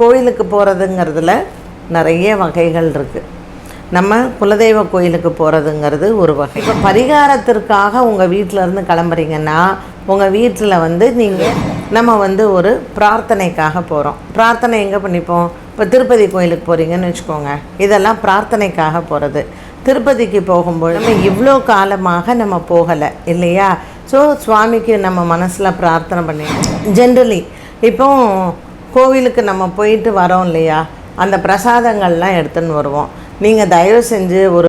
கோயிலுக்கு போகிறதுங்கிறதுல நிறைய வகைகள் இருக்குது நம்ம குலதெய்வ கோயிலுக்கு போகிறதுங்கிறது ஒரு வகை. இப்போ பரிகாரத்திற்காக உங்கள் வீட்டிலேருந்து கிளம்புறீங்கன்னா உங்கள் வீட்டில் வந்து நீங்கள் நம்ம வந்து ஒரு பிரார்த்தனைக்காக போகிறோம் பிரார்த்தனை எங்கே பண்ணிப்போம்? இப்போ திருப்பதி கோயிலுக்கு போகிறீங்கன்னு வச்சுக்கோங்க. இதெல்லாம் பிரார்த்தனைக்காக போகிறது திருப்பதிக்கு போகும்போது நம்ம இவ்வளோ காலமாக நம்ம போகலை இல்லையா? ஸோ சுவாமிக்கு நம்ம மனசில் பிரார்த்தனை பண்ணி ஜென்ரலி இப்போ கோவிலுக்கு நம்ம போயிட்டு வரோம் இல்லையா? அந்த பிரசாதங்கள்லாம் எடுத்துன்னு வருவோம். நீங்கள் தயவு செஞ்சு ஒரு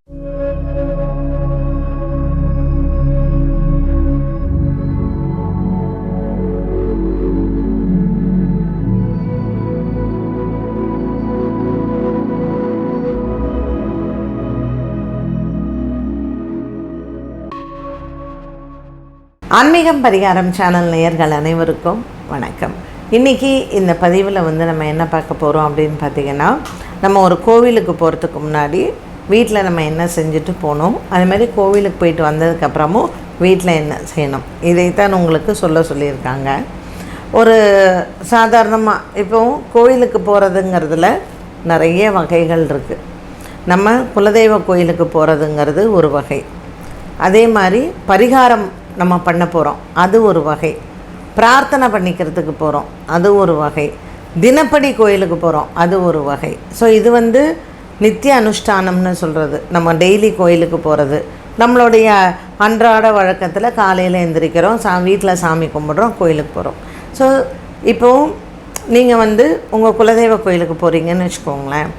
ஆன்மீகம் பரிகாரம் சேனல் நேயர்கள் அனைவருக்கும் வணக்கம். இன்றைக்கி இந்த பதிவில் வந்து நம்ம என்ன பார்க்க போகிறோம் அப்படின்னு பார்த்தீங்கன்னா நம்ம ஒரு கோவிலுக்கு போகிறதுக்கு முன்னாடி வீட்டில் நம்ம என்ன செஞ்சுட்டு போகணும் அதுமாதிரி கோவிலுக்கு போயிட்டு வந்ததுக்கப்புறமும் வீட்டில் என்ன செய்யணும் இதைத்தான் உங்களுக்கு சொல்ல சொல்லியிருக்காங்க. ஒரு சாதாரணமாக இப்போவும் கோவிலுக்கு போகிறதுங்கிறதுல நிறைய வகைகள் இருக்குது நம்ம குலதெய்வ கோயிலுக்கு போகிறதுங்கிறது ஒரு வகை. அதே மாதிரி பரிகாரம் நம்ம பண்ண போகிறோம் அது ஒரு வகை. பிரார்த்தனை பண்ணிக்கிறதுக்கு போகிறோம் அது ஒரு வகை. தினப்படி கோயிலுக்கு போகிறோம் அது ஒரு வகை. ஸோ இது வந்து நித்திய அனுஷ்டானம்னு சொல்கிறது நம்ம டெய்லி கோயிலுக்கு போகிறது நம்மளுடைய அன்றாட வழக்கத்தில் காலையில் எந்திரிக்கிறோம். சா வீட்டில் சாமி கும்பிட்றோம். கோயிலுக்கு போகிறோம் ஸோ இப்போது நீங்கள் வந்து உங்கள் குலதெய்வ கோயிலுக்கு போகிறீங்கன்னு வச்சுக்கோங்களேன்.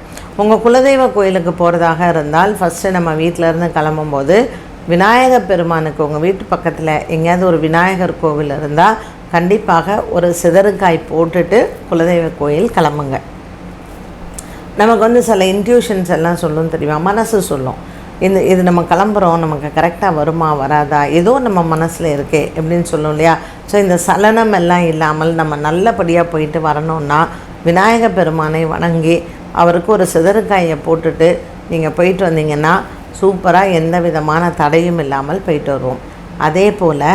உங்கள் குலதெய்வ கோயிலுக்கு போகிறதாக இருந்தால் ஃபஸ்ட்டு நம்ம வீட்டிலேருந்து கிளம்பும்போது விநாயகர் பெருமானுக்கு உங்கள் வீட்டு பக்கத்தில் எங்கேயாவது ஒரு விநாயகர் கோவில் இருந்தால் கண்டிப்பாக ஒரு சிதறுக்காய் போட்டுட்டு குலதெய்வ கோயில் கிளம்புங்க. நமக்கு வந்து சில இன்ட்யூஷன்ஸ் எல்லாம் சொல்லும் தெரியுமா? மனசு சொல்லும். இந்த இது நம்ம கிளம்புறோம் நமக்கு கரெக்டாக வருமா வராதா? ஏதோ நம்ம மனசில் இருக்கே எப்படின்னு சொல்லும் இல்லையா? ஸோ இந்த சலனம் எல்லாம் இல்லாமல் நம்ம நல்லபடியாக போயிட்டு வரணும்னா விநாயக பெருமானை வணங்கி அவருக்கு ஒரு சிதறுக்காயை போட்டுட்டு நீங்கள் போயிட்டு வந்தீங்கன்னா சூப்பராக எந்த விதமான தடையும் இல்லாமல் போயிட்டு வருவோம். அதே போல்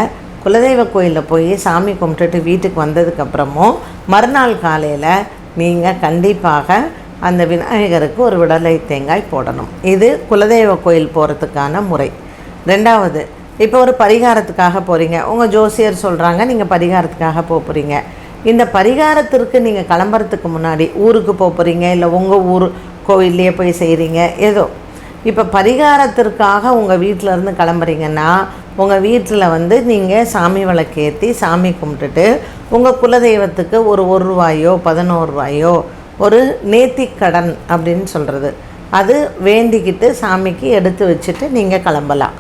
குலதெய்வ கோயிலில் போய் சாமி கும்பிட்டுட்டு வீட்டுக்கு வந்ததுக்கப்புறமும் மறுநாள் காலையில் நீங்கள் கண்டிப்பாக அந்த விநாயகருக்கு ஒரு விடலை தேங்காய் போடணும். இது குலதெய்வ கோயில் போகிறதுக்கான முறை. ரெண்டாவது இப்போ ஒரு பரிகாரத்துக்காக போகிறீங்க உங்கள் ஜோசியர் சொல்கிறாங்க நீங்கள் பரிகாரத்துக்காக போக போகிறீங்க இந்த பரிகாரத்திற்கு நீங்கள் கிளம்புறதுக்கு முன்னாடி ஊருக்கு போக போகிறீங்க இல்லை உங்கள் ஊர் கோவில்லையே போய் செய்கிறீங்க ஏதோ. இப்போ பரிகாரத்திற்காக உங்கள் வீட்டிலேருந்து கிளம்புறீங்கன்னா உங்கள் வீட்டில் வந்து நீங்கள் சாமி விளக்கேற்றி சாமி கும்பிட்டுட்டு உங்கள் குலதெய்வத்துக்கு ஒரு ஒரு ரூபாயோ பதினோரு ரூபாயோ ஒரு நேத்திக்கடன் அப்படின்னு சொல்கிறது அது வேண்டிக்கிட்டு சாமிக்கு எடுத்து வச்சுட்டு நீங்கள் கிளம்பலாம்.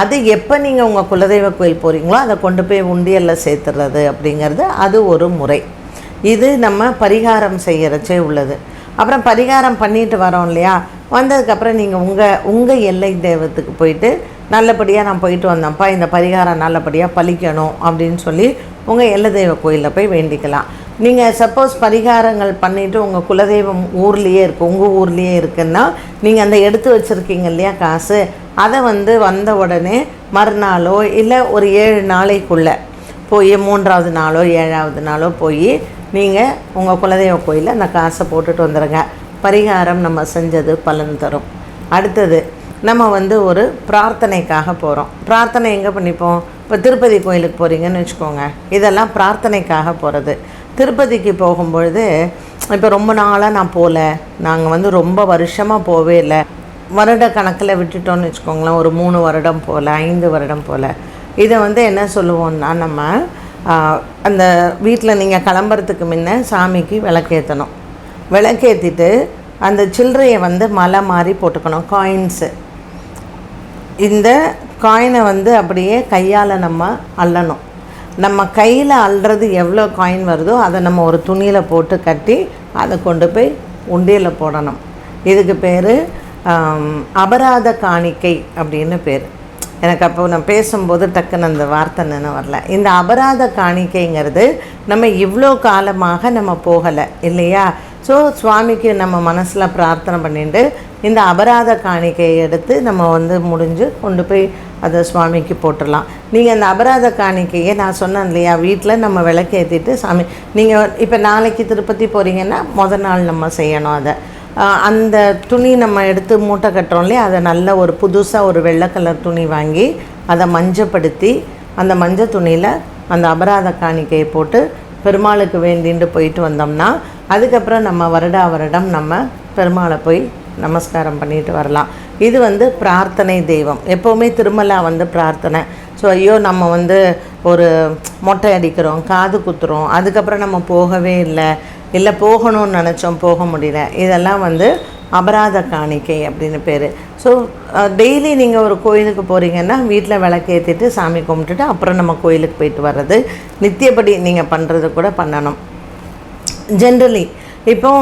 அது எப்போ நீங்கள் உங்கள் குலதெய்வ கோயில் போகிறீங்களோ அதை கொண்டு போய் உண்டியலில் சேர்த்துறது அப்படிங்கிறது அது ஒரு முறை. இது நம்ம பரிகாரம் செய்கிறச்சே உள்ளது. அப்புறம் பரிகாரம் பண்ணிட்டு வரோம் இல்லையா? வந்ததுக்கப்புறம் நீங்கள் உங்கள் உங்கள் எல்லை தெய்வத்துக்கு போயிட்டு நல்லபடியாக நான் போயிட்டு வந்தேன்ப்பா இந்த பரிகாரம் நல்லபடியாக பழிக்கணும் அப்படின்னு சொல்லி உங்கள் எல்லை தெய்வ கோயிலில் போய் வேண்டிக்கலாம். நீங்கள் சப்போஸ் பரிகாரங்கள் பண்ணிவிட்டு உங்கள் குலதெய்வம் ஊர்லேயே இருக்குது உங்கள் ஊர்லேயே இருக்குன்னா நீங்கள் அந்த எடுத்து வச்சுருக்கீங்க இல்லையா காசு? அதை வந்து வந்த உடனே மறுநாளோ இல்லை ஒரு ஏழு நாளைக்குள்ளே போய் மூன்றாவது நாளோ ஏழாவது நாளோ போய் நீங்கள் உங்கள் குலதெய்வ கோயிலில் அந்த காசை போட்டுட்டு வந்துடுங்க பரிகாரம் நம்ம செஞ்சது பலன் தரும். அடுத்தது நம்ம வந்து ஒரு பிரார்த்தனைக்காக போகிறோம் பிரார்த்தனை எங்கே பண்ணிப்போம்? இப்போ திருப்பதி கோயிலுக்கு போகிறீங்கன்னு வச்சுக்கோங்க. இதெல்லாம் பிரார்த்தனைக்காக போகிறது திருப்பதிக்கு போகும்பொழுது இப்போ ரொம்ப நாளாக நான் போகல நாங்கள் வந்து ரொம்ப வருஷமாக போவே இல்லை. வருட கணக்கில் விட்டுட்டோம்னு வச்சுக்கோங்களேன். ஒரு மூணு வருடம் போல் ஐந்து வருடம் போல். இதை வந்து என்ன சொல்லுவோம்னா நம்ம அந்த வீட்டில் நீங்கள் கிளம்புறதுக்கு முன்ன சாமிக்கு விளக்கேற்றணும் விளக்கேற்றிட்டு அந்த சில்லறையை வந்து மலை மாதிரி போட்டுக்கணும் காயின்ஸு இந்த காயினை வந்து அப்படியே கையால் நம்ம அள்ளணும். நம்ம கையில் அள்ளுறது எவ்வளோ காயின் வருதோ அதை நம்ம ஒரு துணியில் போட்டு கட்டி அதை கொண்டு போய் உண்டியில் போடணும். இதுக்கு பேர் அபராத காணிக்கை அப்படின்னு பேர். எனக்கு அப்போ நான் பேசும்போது டக்குன்னு அந்த வார்த்தை நினை வரல. இந்த அபராத காணிக்கைங்கிறது நம்ம இவ்வளோ காலமாக நம்ம போகலை இல்லையா? ஸோ சுவாமிக்கு நம்ம மனசில் பிரார்த்தனை பண்ணிட்டு இந்த அபராத காணிக்கையை எடுத்து நம்ம வந்து முடிஞ்சு கொண்டு போய் அதை சுவாமிக்கு போட்டுடலாம். நீங்கள் அந்த அபராத காணிக்கையை நான் சொன்னேன் இல்லையா? வீட்டில் நம்ம விளக்கேற்றிட்டு சாமி நீங்கள் இப்போ நாளைக்கு திருப்பதி போகிறீங்கன்னா முத நாள் நம்ம செய்யணும் அதை. அந்த துணி நம்ம எடுத்து மூட்டை கட்டுறோம் இல்லையா? அதை நல்ல ஒரு புதுசாக ஒரு வெள்ளை கலர் துணி வாங்கி அதை மஞ்சப்படுத்தி அந்த மஞ்சள் துணியில் அந்த அபராத காணிக்கையை போட்டு பெருமாளுக்கு வேண்டிட்டு போயிட்டு வந்தோம்னா அதுக்கப்புறம் நம்ம வருடா வருடம் நம்ம பெருமாளை போய் நமஸ்காரம் பண்ணிட்டு வரலாம். இது வந்து பிரார்த்தனை தெய்வம். எப்போவுமே திருமலா வந்து பிரார்த்தனை. ஸோ ஐயோ நம்ம வந்து ஒரு மொட்டை அடிக்கிறோம் காது குத்துறோம் அதுக்கப்புறம் நம்ம போகவே இல்லை இல்லை போகணும்னு நினச்சோம் போக முடியல. இதெல்லாம் வந்து அபராத காணிக்கை அப்படின்னு பேர். ஸோ டெய்லி நீங்கள் ஒரு கோயிலுக்கு போகிறீங்கன்னா வீட்டில் விளக்கேற்றிட்டு சாமி கும்பிட்டுட்டு அப்புறம் நம்ம கோயிலுக்கு போயிட்டு வர்றது. நித்தியப்படி நீங்கள் பண்ணுறது கூட பண்ணணும். ஜென்ரலி இப்போ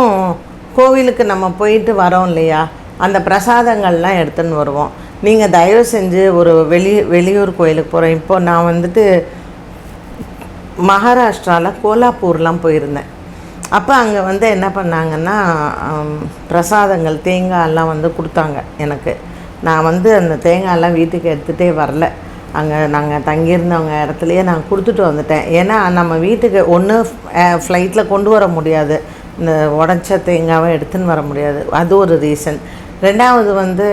கோவிலுக்கு நம்ம போயிட்டு வரோம் இல்லையா? அந்த பிரசாதங்கள்லாம் எடுத்துன்னு வருவோம். நீங்கள் தயவு செஞ்சு ஒரு வெளி வெளியூர் கோயிலுக்கு போகிறோம் இப்போது நான் வந்துட்டு மகாராஷ்டிராவில் கோலாப்பூர்லாம் போயிருந்தேன். அப்போ அங்கே வந்து என்ன பண்ணாங்கன்னா பிரசாதங்கள் தேங்காயெல்லாம் வந்து கொடுத்தாங்க எனக்கு. நான் வந்து அந்த தேங்காயெல்லாம் வீட்டுக்கு எடுத்துகிட்டே வரல. அங்கே நாங்கள் தங்கியிருந்தவங்க இடத்துலையே நான் கொடுத்துட்டு வந்துட்டேன். ஏன்னா நம்ம வீட்டுக்கு ஒன்று ஃப்ளைட்டில் கொண்டு வர முடியாது. இந்த உடச்ச தேங்காவை எடுத்துன்னு வர முடியாது. அது ஒரு ரீசன் ரெண்டாவது வந்து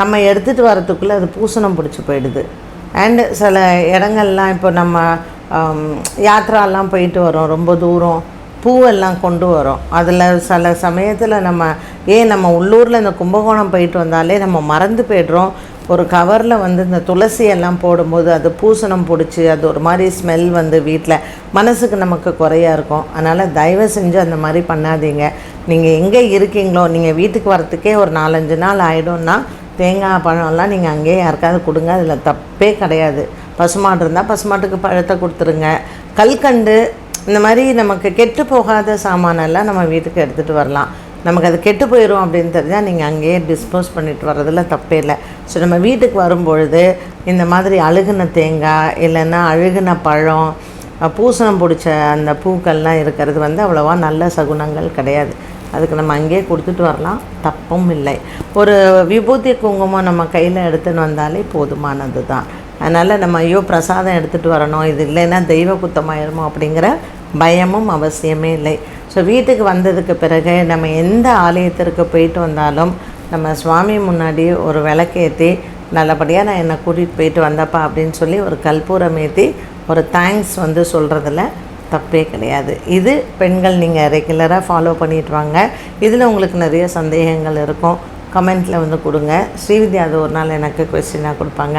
நம்ம எடுத்துகிட்டு வரத்துக்குள்ளே அது பூசணம் பிடிச்சி போயிடுது. அண்டு சில இடங்கள்லாம் இப்போ நம்ம யாத்திராலாம் போயிட்டு வரோம். ரொம்ப தூரம். பூவெல்லாம் கொண்டு வரோம். அதில் சில சமயத்தில் நம்ம ஏன் நம்ம உள்ளூரில் இந்த கும்பகோணம் போயிட்டு வந்தாலே நம்ம மறந்து போய்டுறோம். ஒரு கவரில் வந்து இந்த துளசி எல்லாம் போடும்போது அது பூசணம் பிடிச்சி அது ஒரு மாதிரி ஸ்மெல் வந்து வீட்டில் மனசுக்கு நமக்கு குறையாக இருக்கும். அதனால் தயவு செஞ்சு அந்த மாதிரி பண்ணாதீங்க. நீங்கள் எங்கே இருக்கீங்களோ நீங்கள் வீட்டுக்கு வரத்துக்கே ஒரு நாலஞ்சு நாள் ஆகிடும்னா தேங்காய் பழம்லாம் நீங்கள் அங்கேயே யாருக்காவது கொடுங்க. அதில் தப்பே கிடையாது. பசுமாடு இருந்தால் பசுமாட்டுக்கு பழத்தை கொடுத்துருங்க. கல்கண்டு இந்த மாதிரி நமக்கு கெட்டு போகாத சாமானெல்லாம் நம்ம வீட்டுக்கு எடுத்துகிட்டு வரலாம். நமக்கு அது கெட்டு போயிடும் அப்படின்னு தெரிஞ்சால் நீங்கள் அங்கேயே டிஸ்போஸ் பண்ணிட்டு வர்றதில் தப்பே இல்லை. ஸோ நம்ம வீட்டுக்கு வரும்பொழுது இந்த மாதிரி அழுகுன தேங்காய் இல்லைன்னா அழுகுன பழம் பூசணம் பிடிச்ச அந்த பூக்கள்லாம் இருக்கிறது வந்து அவ்வளோவா நல்ல சகுனங்கள் கிடையாது. அதுக்கு நம்ம அங்கேயே கொடுத்துட்டு வரலாம். தப்பும் இல்லை. ஒரு விபூதி குங்குமம் நம்ம கையில் எடுத்துன்னு வந்தாலே போதுமானது தான் அதனால் நம்ம ஐயோ பிரசாதம் எடுத்துகிட்டு வரணும். இது இல்லைன்னா தெய்வ குத்தமாயிருமோ அப்படிங்கிற பயமும் அவசியமே இல்லை. ஸோ வீட்டுக்கு வந்ததுக்கு பிறகு நம்ம எந்த ஆலயத்திற்கு போயிட்டு வந்தாலும் நம்ம சுவாமி முன்னாடி ஒரு விளக்கேற்றி நல்லபடியாக நான் என்னை கூட்டிகிட்டு போயிட்டு வந்தப்பா அப்படின்னு சொல்லி ஒரு கற்பூரம் ஏற்றி ஒரு தேங்க்ஸ் வந்து சொல்கிறதுல தப்பே கிடையாது. இது பெண்கள் நீங்கள் ரெகுலராக ஃபாலோ பண்ணிட்டு வாங்க. இதில் உங்களுக்கு நிறைய சந்தேகங்கள் இருக்கும். கமெண்ட்டில் வந்து கொடுங்க. ஸ்ரீவித்யா அது ஒரு நாள் எனக்கு கொஸ்டினாக கொடுப்பாங்க.